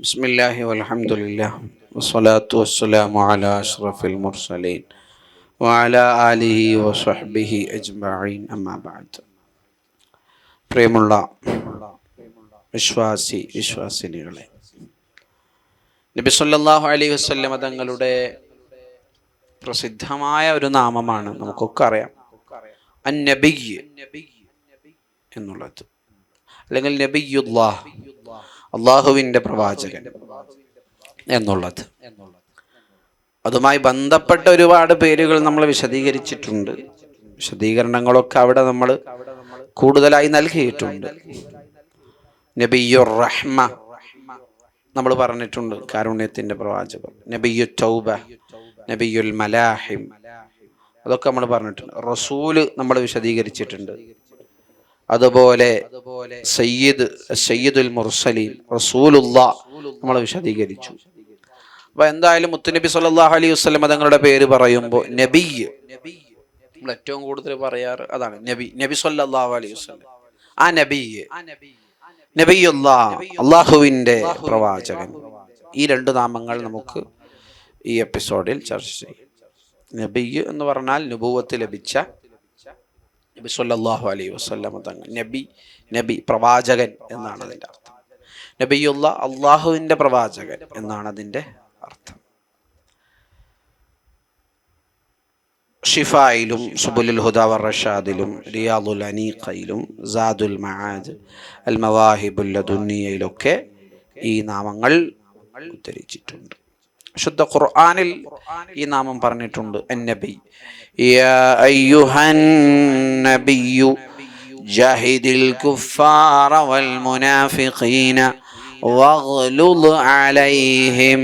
بسم الله والحمد لله والصلاة والسلام على أشرف المرسلين وعلى آله وصحبه أجمعين أما بعد പ്രിയമുള്ള വിശ്വാസി വിശ്വാസിനികളെ നബി സല്ലല്ലാഹു അലൈഹി വസല്ലമ തങ്ങളുടെ പ്രസിദ്ധമായ ഒരു നാമമാണ് നമുക്കൊക്കെ അറിയാം അന്നബിയ് എന്നുള്ളത് അല്ലെങ്കിൽ നബിയുല്ലാഹ് അള്ളാഹുവിന്റെ പ്രവാചകൻ എന്നുള്ളത്. അതുമായി ബന്ധപ്പെട്ട ഒരുപാട് പേരുകൾ നമ്മൾ വിശദീകരിച്ചിട്ടുണ്ട്. വിശദീകരണങ്ങളൊക്കെ അവിടെ നമ്മൾ കൂടുതലായി നൽകിയിട്ടുണ്ട്. നബിയുർ റഹ്മ നമ്മൾ പറഞ്ഞിട്ടുണ്ട് കാരുണ്യത്തിന്റെ പ്രവാചകൻ. നബിയു ചൗബ നബിയുൽ മലാഹിം അതൊക്കെ നമ്മൾ പറഞ്ഞിട്ടുണ്ട്. റസൂൽ നമ്മൾ വിശദീകരിച്ചിട്ടുണ്ട്. അതുപോലെ സയ്യിദ് സയ്യിദുൽ മുർസലീൻ റസൂലുള്ള നമ്മൾ വിശദീകരിച്ചു. അപ്പൊ എന്തായാലും മുത്തുനബി സല്ലാഹു അലൈഹി വസ്ലം തങ്ങളുടെ പേര് പറയുമ്പോൾ നബി നമ്മൾ ഏറ്റവും കൂടുതൽ പറയാറ് അതാണ് നബി നബി സല്ലാഹു അലൈഹി വസല്ലം. ആ നബി നബിയുള്ള അള്ളാഹുവിന്റെ പ്രവാചകൻ. ഈ രണ്ട് നാമങ്ങൾ നമുക്ക് ഈ എപ്പിസോഡിൽ ചർച്ച ചെയ്യും. നബി എന്ന് പറഞ്ഞാൽ നുപൂവത്ത് ലഭിച്ച നബി സല്ലാഹു അലൈ വസ്ലമ തങ്ങൾ. നബി നബി പ്രവാചകൻ എന്നാണ് അതിന്റെ അർത്ഥം. നബിയുള്ള അള്ളാഹുവിന്റെ പ്രവാചകൻ എന്നാണ് അതിന്റെ അർത്ഥം. ഷിഫായിലും സുബുലുൽ ഹുദാവർ റഷാദിലും റിയാദുൽ അനീഖയിലും സാദുൽ മഹാജ് അൽ മവാഹിബുല്ല ദുന്നിയയിലൊക്കെ ഈ നാമങ്ങൾ ഉദ്ധരിച്ചിട്ടുണ്ട്. ശുദ്ധ ഖുർആാനിൽ ഈ നാമം പറഞ്ഞിട്ടുണ്ട്. അന്നബി. നബിയു ജഹിദിൽ കുഫാറ വൽ മുനാഫിഖീന വഗ്ലുദ് അലൈഹിം.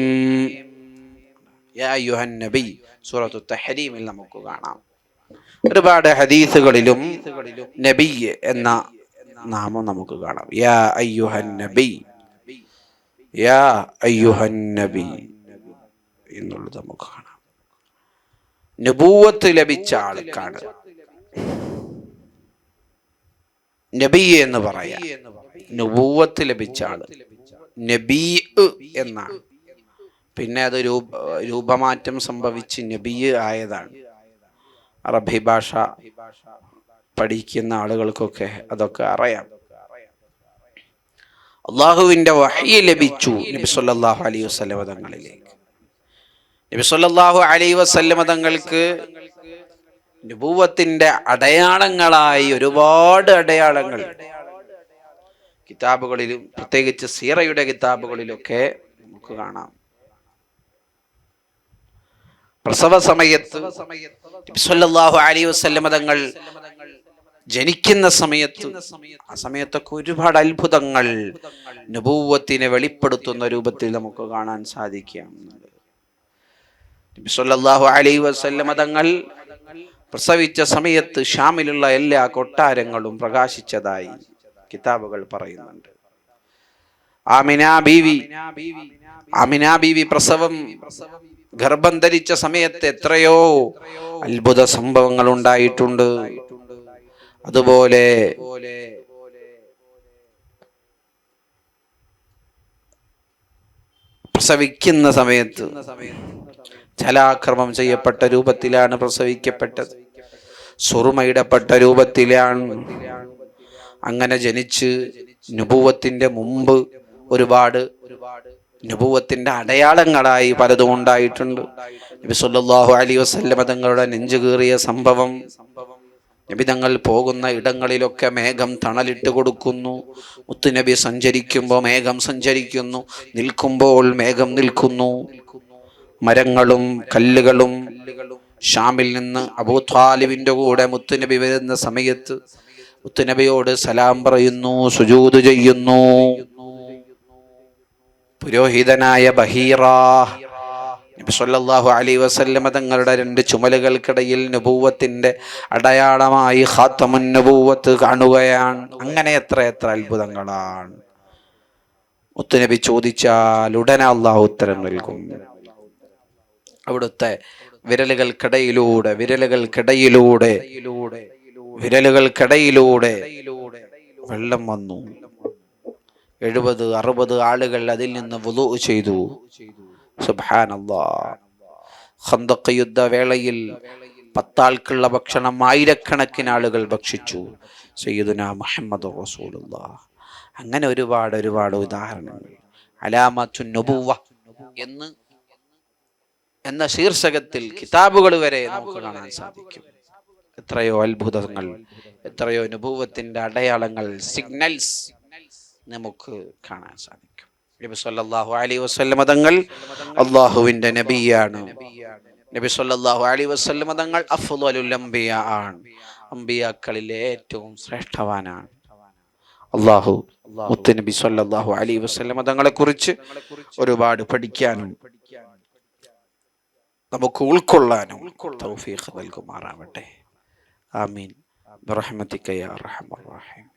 യാ അയ്യുഹൻ നബി. സൂറത്തു തഹരീമിൽ നമുക്ക് കാണാം. ഒരുപാട് ഹദീസുകളിലും നബി എന്ന നാമം നമുക്ക് കാണാം. യാ അയ്യുഹൻ നബി. യാ അയ്യുഹൻ നബി. എന്നുള്ളത് നമുക്ക് കാണാം. നബൂവത്ത് ലഭിച്ച ആൾക്കാണ്. നബി എന്ന് പറയാം. നബൂവത്ത് ലഭിച്ച ആൾ. നബീ എന്നാണ്. പിന്നെ അത് രൂപ രൂപമാറ്റം സംഭവിച്ച് നബി ആയതാണ്. അറബി ഭാഷ പഠിക്കുന്ന ആളുകൾക്കൊക്കെ അതൊക്കെ അറിയാം. അള്ളാഹുവിന്റെ വഹി ലഭിച്ചു നബി സല്ലല്ലാഹു അലൈഹി വസല്ലമ തങ്ങളിലേക്ക് നബി സല്ലല്ലാഹു അലൈഹി വസല്ലമ തങ്ങൾക്ക് നബുവത്തിന്റെ അടയാളങ്ങളായി ഒരുപാട് അടയാളങ്ങൾ. കിതാബുകളിലും പ്രത്യേകിച്ച് സീറയുടെ കിതാബുകളിലൊക്കെ നമുക്ക് കാണാം. പ്രസവ സമയത്ത് സല്ലല്ലാഹു അലൈഹി വസല്ലമ തങ്ങൾ ജനിക്കുന്ന സമയത്ത് ആ സമയത്തൊക്കെ ഒരുപാട് അത്ഭുതങ്ങൾ നബുവത്തിനെ വെളിപ്പെടുത്തുന്ന രൂപത്തിൽ നമുക്ക് കാണാൻ സാധിക്കാം സല്ലല്ലാഹു അലൈ വസല്ലമ തങ്ങൾ പ്രസവിച്ച സമയത്ത് ഷാമിലുള്ള എല്ലാ കൊട്ടാരങ്ങളും പ്രകാശിച്ചതായി കിതാബുകൾ പറയുന്നുണ്ട്. ആമിന ബീവി ബീവി പ്രസവം ഗർഭം ധരിച്ച സമയത്ത് എത്രയോ അത്ഭുത സംഭവങ്ങൾ ഉണ്ടായിട്ടുണ്ട്. അതുപോലെ പ്രസവിക്കുന്ന സമയത്ത് ജലാക്രമം ചെയ്യപ്പെട്ട രൂപത്തിലാണ് പ്രസവിക്കപ്പെട്ടത്. സുറുമയിടപ്പെട്ട രൂപത്തിലാണ്. അങ്ങനെ ജനിച്ച് നുപൂവത്തിന്റെ മുമ്പ് ഒരുപാട് നുപൂവത്തിന്റെ അടയാളങ്ങളായി പലതും ഉണ്ടായിട്ടുണ്ട്. നബി സല്ലല്ലാഹു അലൈഹി വസല്ലമ തങ്ങളുടെ നെഞ്ചു കീറിയ സംഭവം. നബി തങ്ങൾ പോകുന്ന ഇടങ്ങളിലൊക്കെ മേഘം തണലിട്ട് കൊടുക്കുന്നു. മുത്തുനബി സഞ്ചരിക്കുമ്പോൾ മേഘം സഞ്ചരിക്കുന്നു. നിൽക്കുമ്പോൾ മേഘം നിൽക്കുന്നു. മരങ്ങളും കല്ലുകളും ഷാമിൽ നിന്ന് അബൂ ത്വാലിബിന്റെ കൂടെ മുത്തുനബി വരുന്ന സമയത്ത് മുത്തുനബിയോട് സലാം പറയുന്നു സുജൂത് ചെയ്യുന്നു. പുരോഹിതനായ ബഹീറ നബി സല്ലല്ലാഹു അലൈഹി വസല്ലമ തങ്ങളുടെ രണ്ട് ചുമലുകൾക്കിടയിൽ നബൂവത്തിന്റെ അടയാളമായി ഖാത്തമുൻ നബൂവത്ത് കാണുകയാണ്. അങ്ങനെ എത്ര എത്ര അത്ഭുതങ്ങളാണ്. മുത്തുനബി ചോദിച്ചാൽ ഉടനെ അള്ളാഹു ഉത്തരം നൽകും. അവിടുത്തെ വിരലുകൾക്കിടയിലൂടെ വിരലുകൾക്കിടയിലൂടെ വിരലുകൾക്കിടയിലൂടെ വെള്ളം വന്നു. എഴുപത് അറുപത് ആളുകൾ അതിൽ നിന്ന് വുളു ചെയ്തു. സുബ്ഹാനല്ലാ. ഖന്തഖ് യുദ്ധവേളയിൽ പത്താൾക്കുള്ള ഭക്ഷണം ആയിരക്കണക്കിന് ആളുകൾ ഭക്ഷിച്ചു. സയ്യിദുന മുഹമ്മദ് റസൂലുള്ള. അങ്ങനെ ഒരുപാട് ഒരുപാട് ഉദാഹരണങ്ങൾ. അലാമത്തു നബുവ എന്ന് എന്ന ശീർഷകത്തിൽ കിതാബുകൾ വരെ നമുക്ക് കാണാൻ സാധിക്കും. എത്രയോ അത്ഭുതങ്ങൾ എത്രയോ അനുഭവത്തിന്റെ അടയാളങ്ങൾ സിഗ്നൽസ് നമുക്ക് കാണാൻ സാധിക്കും. നബി സല്ലല്ലാഹു അലൈഹി വസല്ലം തങ്ങൾ അള്ളാഹുവിന്റെ നബിയാണ്. നബി സല്ലല്ലാഹു അലൈഹി വസല്ലം തങ്ങൾ അഫ്ളലുൽ അംബിയ ആണ്. അംബിയാക്കളിലെ ഏറ്റവും ശ്രേഷ്ഠവാനാണ്. അള്ളാഹു മുത്തനബി സല്ലല്ലാഹു അലൈഹി വസല്ലം തങ്ങളെ കുറിച്ച് ഒരുപാട് പഠിക്കാനും നമുക്ക് ഉൾക്കൊള്ളാനും തൗഫീഖ് നൽകുമാറാവട്ടെ. ആമീൻ. ബിറഹ്മതിക യാ അർഹമർ റഹീം.